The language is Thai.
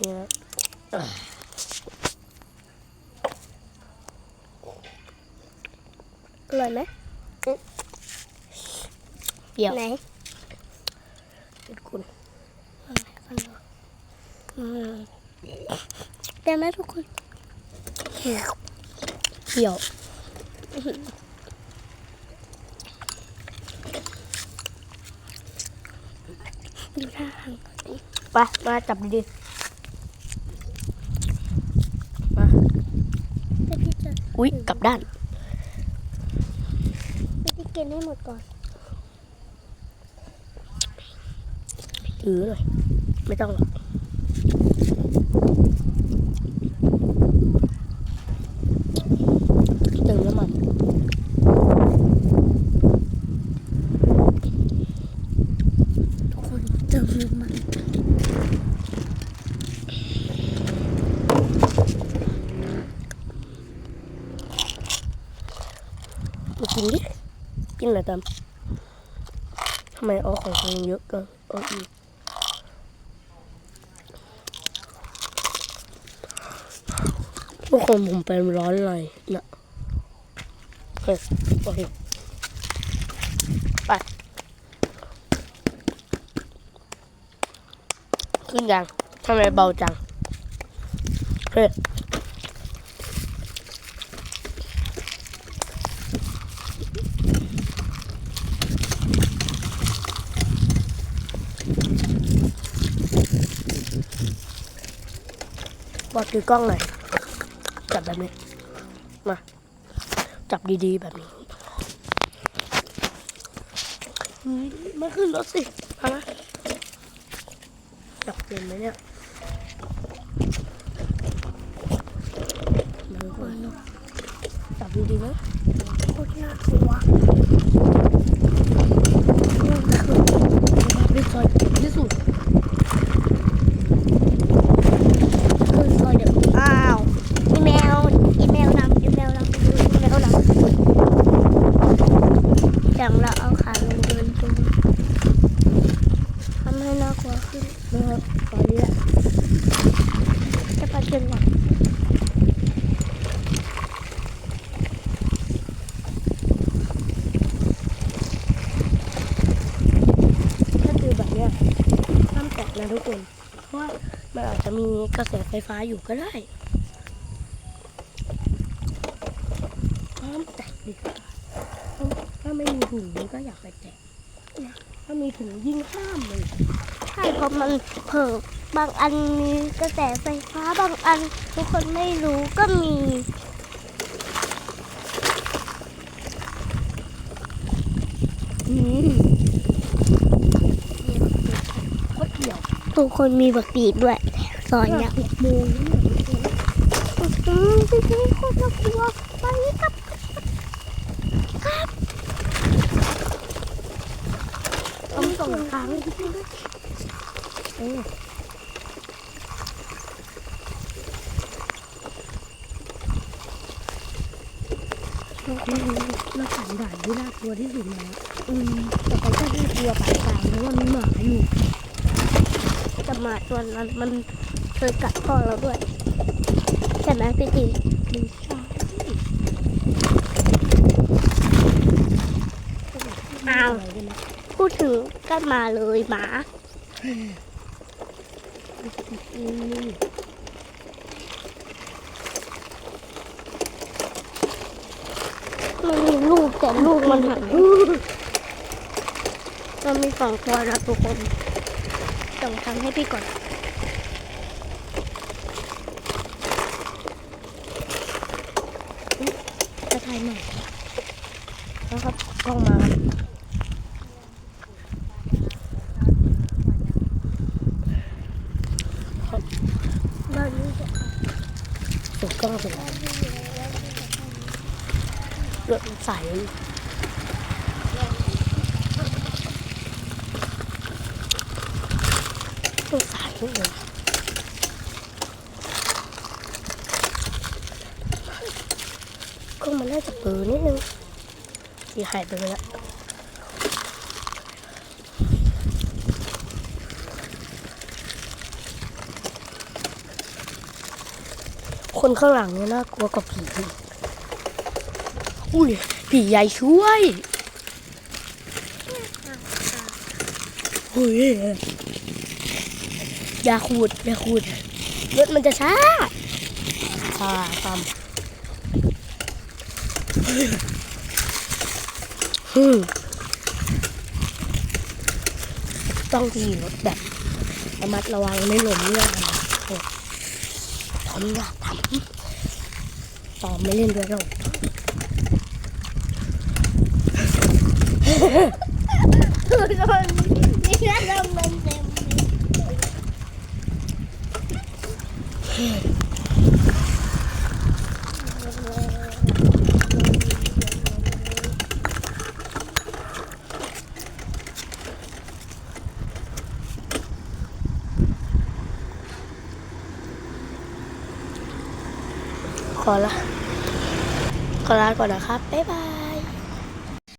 นี่นะอะอร่อยไหมเปรี้ยวไหนเป็นคุณอืมได้ไหมทุกคนเปรี้ยวดูท่าทางไปมาจับดีๆมา แต่พี่จะ อุ๊ยกลับด้านพี่กินให้หมดก่อนถือหน่อยไม่ต้องหรอกเติมน้ำมันทุกคนเติมน้ำมัน กินดิ กินหน่อยตามทำไมเอาของตัวเองเยอะเกินเอาอีกพวกคนผมเป็นร้อนเลยนะเฮ้ยโอเคไป ขึ้นยังทำไมเบาจังเฮ้ย อกถือกล้องหน่อย จับแบบนี้ มา จับดีๆแบบนี้มาขึ้นรถสิมานะจับเป็นไหมเนี่ยจับดีๆนะโคตรน่ากลัว รีบซอยที่สุด คือซอยเดี๋ยวอ้าวอีเมลอีเมลนำอีเมลนำดูอีเมลนำอย่างเราเอาขาลงเดินจนทำให้น่ากลัวขึ้น นะครับตอนนี้แหละ จะไปจนหลัง ถ้าคือแบบเนี้ยห้ามแตะนะ ทุกคน เพราะว่ามันอาจจะมีกระแสไฟฟ้าอยู่ก็ได้ห้ามแตะดิถ้าไม่มีถุงก็อยากไปแตะนะถ้ามีถุงยิ่งห้ามเลยใช่เพราะมันเผลอบางอันมีกระแสไฟฟ้าบางอัน ทุกคนไม่รู้ก็มี อืมโคตร เดี่ยวทุกคนมีบักปีดด้วยซอยเนี้ยหกโมงแล้วเนี่ยทุกคนอืมจริงๆโคตรน่ากลัวไปกับ ครับต้องส่งทางให้ทุกคนด้วยเออเราผ่านด่านที่น่ากลัวที่สุดแล้ว อืมแต่ไปก็น่ากลัวปานกลางเพราะว่ามีหมาอยู่ แต่หมาตัวนั้นมันเคยกัดพ่อเราด้วย ใช่ไหมพี่จีไม่ใช่อ้าวพูดถึงก็มาเลยหมาอืมมันมีลูกแต่ลูกมันหายมันมีสองตัวนะทุกคน ส่งทางให้พี่ก่อน จะถ่ายใหม่นะครับกล้องมาบ้านนี้จะส่งกล้องส่งเลือดใส เลือดใสเลยกล้องมันน่าจะเบลอนิดนึงสีหายไปเลยละคนข้างหลังเนี่ยน่ากลัวกว่าผีอุ้ย ผีใหญ่ช่วยอุ้ย อย่าขูดอย่าขูดรถมันจะช้าช้าตามฮึมต้องขี่รถแบบระมัดระวังไม่หล่นเรื่องนะโอ้ทำอย่าทำต่อไม่เล่นด้วยหรอกนี่น่าจะมันเต็มเลย ขอละขอลาก่อนนะครับ บ๊ายบาย